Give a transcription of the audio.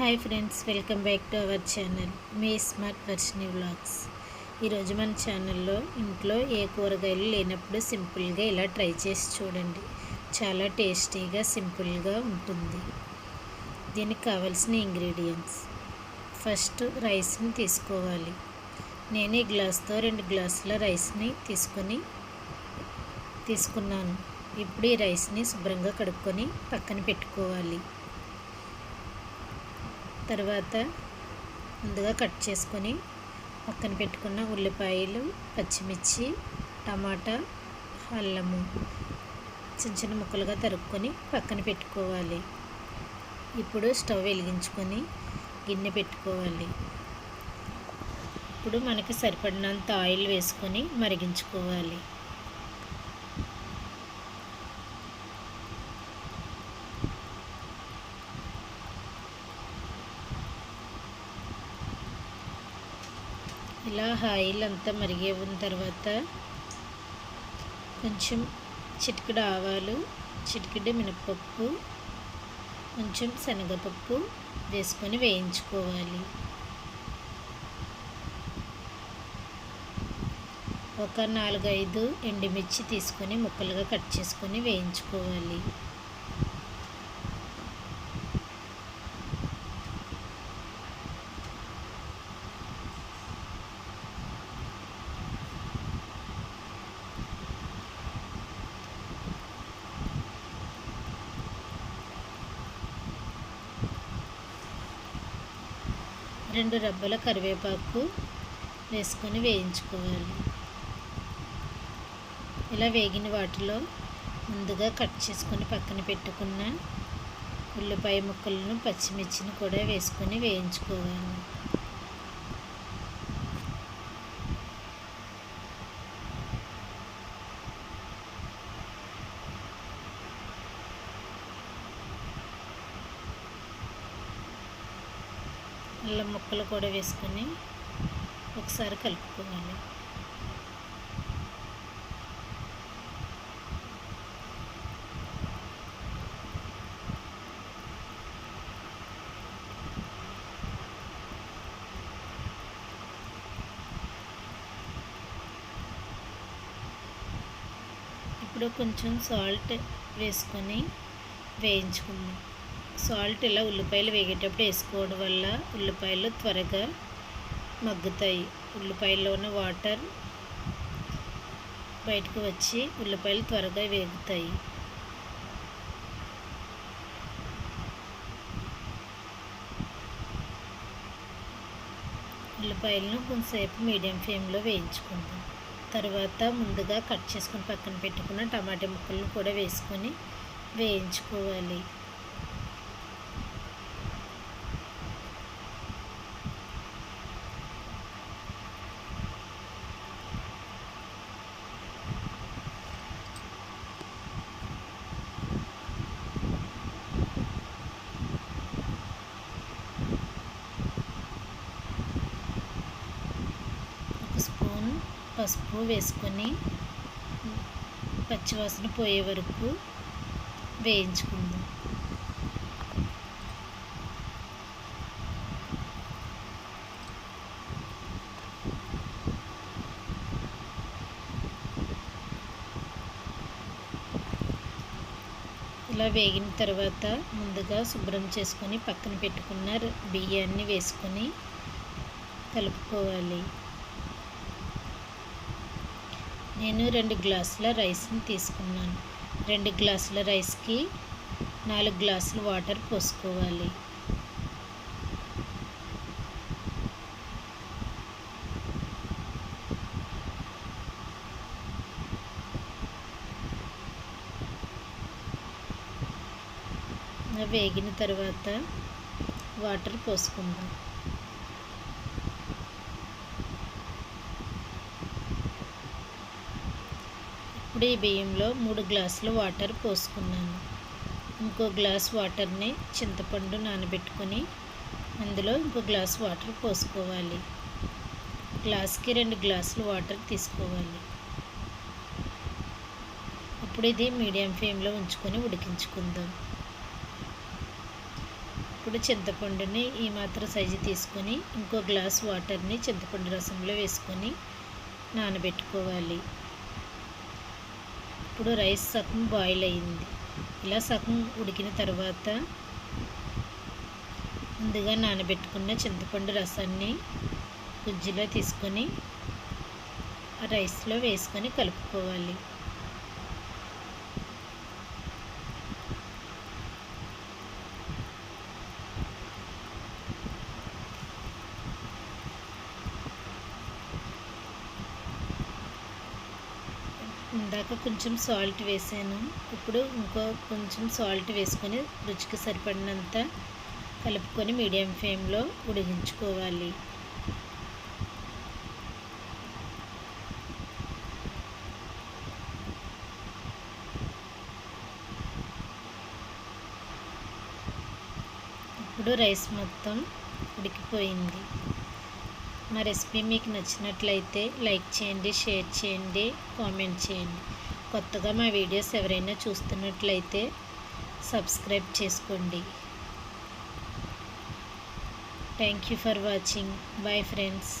Hi friends welcome back to our channel me smart Varshini vlogs. ఈరోజు మన ఛానల్లో ఇంట్లో ఏ కూరగాయలు లేనప్పుడు సింపుల్గా ఇలా ట్రై చేసి చూడండి. చాలా టేస్టీగా సింపుల్గా ఉంటుంది. దీనికి కావాల్సిన ఇంగ్రీడియంట్స్. ఫస్ట్ రైస్ని తీసుకోవాలి. నేను ఈ గ్లాస్తో రెండు గ్లాసుల రైస్ని తీసుకొని తీసుకున్నాను. ఇప్పుడు ఈ రైస్ని శుభ్రంగా కడుక్కొని పక్కన పెట్టుకోవాలి. తర్వాత ముందుగా కట్ చేసుకొని పక్కన పెట్టుకున్న ఉల్లిపాయలు పచ్చిమిర్చి టమాటా అల్లము చిన్న చిన్న ముక్కలుగా తరుక్కొని పక్కన పెట్టుకోవాలి. ఇప్పుడు స్టవ్ వెలిగించుకొని గిన్నె పెట్టుకోవాలి. ఇప్పుడు మనకి సరిపడినంత ఆయిల్ వేసుకొని మరిగించుకోవాలి. ఇలా ఆయిల్ అంతా మరిగిన తర్వాత కొంచెం చిటికెడు ఆవాలు చిటికెడు మినపప్పు కొంచెం శనగపప్పు వేసుకొని వేయించుకోవాలి. ఒక నాలుగైదు ఎండుమిర్చి తీసుకొని ముక్కలుగా కట్ చేసుకొని వేయించుకోవాలి. రెండు రబ్బల కరివేపాకు వేసుకొని వేయించుకోవాలి. ఇలా వేగిన వాటిలో ముందుగా కట్ చేసుకొని పక్కన పెట్టుకున్న ఉల్లిపాయ ముక్కలను పచ్చిమిర్చిని కూడా వేసుకొని వేయించుకోవాలి. అల్లం ముక్కలు కూడా వేసుకొని ఒకసారి కలుపుకోవాలి. ఇప్పుడు కొంచెం సాల్ట్ వేసుకొని వేయించుకుందాం. సాల్ట్ ఇలా ఉల్లిపాయలు వేగేటప్పుడు వేసుకోవడం వల్ల ఉల్లిపాయలు త్వరగా మగ్గుతాయి. ఉల్లిపాయల్లో ఉన్న వాటర్ బయటకు వచ్చి ఉల్లిపాయలు త్వరగా వేగుతాయి. ఉల్లిపాయలను కొంతసేపు మీడియం ఫ్లేమ్లో వేయించుకుందాం. తర్వాత ముందుగా కట్ చేసుకుని పక్కన పెట్టుకున్న టమాటా ముక్కలను కూడా వేసుకొని వేయించుకోవాలి ఒక స్పూన్ పసుపు వేసుకొని పచ్చివాసన పోయే వరకు వేయించుకుందాం. ఇలా వేగిన తర్వాత ముందుగా శుభ్రం చేసుకొని పక్కన పెట్టుకున్న బియ్యాన్ని వేసుకొని కలుపుకోవాలి. నేను రెండు గ్లాసుల రైస్ని తీసుకున్నాను. రెండు గ్లాసుల రైస్కి నాలుగు గ్లాసులు వాటర్ పోసుకోవాలి. వేగిన తర్వాత వాటర్ పోసుకుందాం. ఇప్పుడు ఈ బియ్యంలో మూడు గ్లాసులు వాటర్ పోసుకున్నాను. ఇంకో గ్లాస్ వాటర్ని చింతపండు నానబెట్టుకొని అందులో ఇంకో గ్లాస్ వాటర్ పోసుకోవాలి. గ్లాస్కి రెండు గ్లాసులు వాటర్ తీసుకోవాలి. ఇప్పుడు ఇది మీడియం ఫ్లేమ్లో ఉంచుకొని ఉడికించుకుందాం. ఇప్పుడు చింతపండుని ఈ మాత్రం సైజు తీసుకొని ఇంకో గ్లాస్ వాటర్ని చింతపండు రసంలో వేసుకొని నానబెట్టుకోవాలి. ఇప్పుడు రైస్ సగం బాయిల్ అయింది. ఇలా సగం ఉడికిన తర్వాత ముందుగా నానబెట్టుకున్న చింతపండు రసాన్ని గుజ్జులో తీసుకొని రైస్లో వేసుకొని కలుపుకోవాలి. ఇందాక కొంచెం సాల్ట్ వేసాను. ఇప్పుడు ఇంకో కొంచెం సాల్ట్ వేసుకొని రుచికి సరిపడినంత కలుపుకొని మీడియం ఫ్లేమ్లో ఉడికించుకోవాలి. ఇప్పుడు రైస్ మొత్తం ఉడికిపోయింది. నా రెసిపీ మీకు నచ్చినట్లయితే లైక్ చేయండి షేర్ చేయండి కామెంట్ చేయండి. కొత్తగా మా వీడియోస్ ఎవరైనా చూస్తున్నట్లయితే సబ్స్క్రైబ్ చేసుకోండి. Thank you for watching bye friends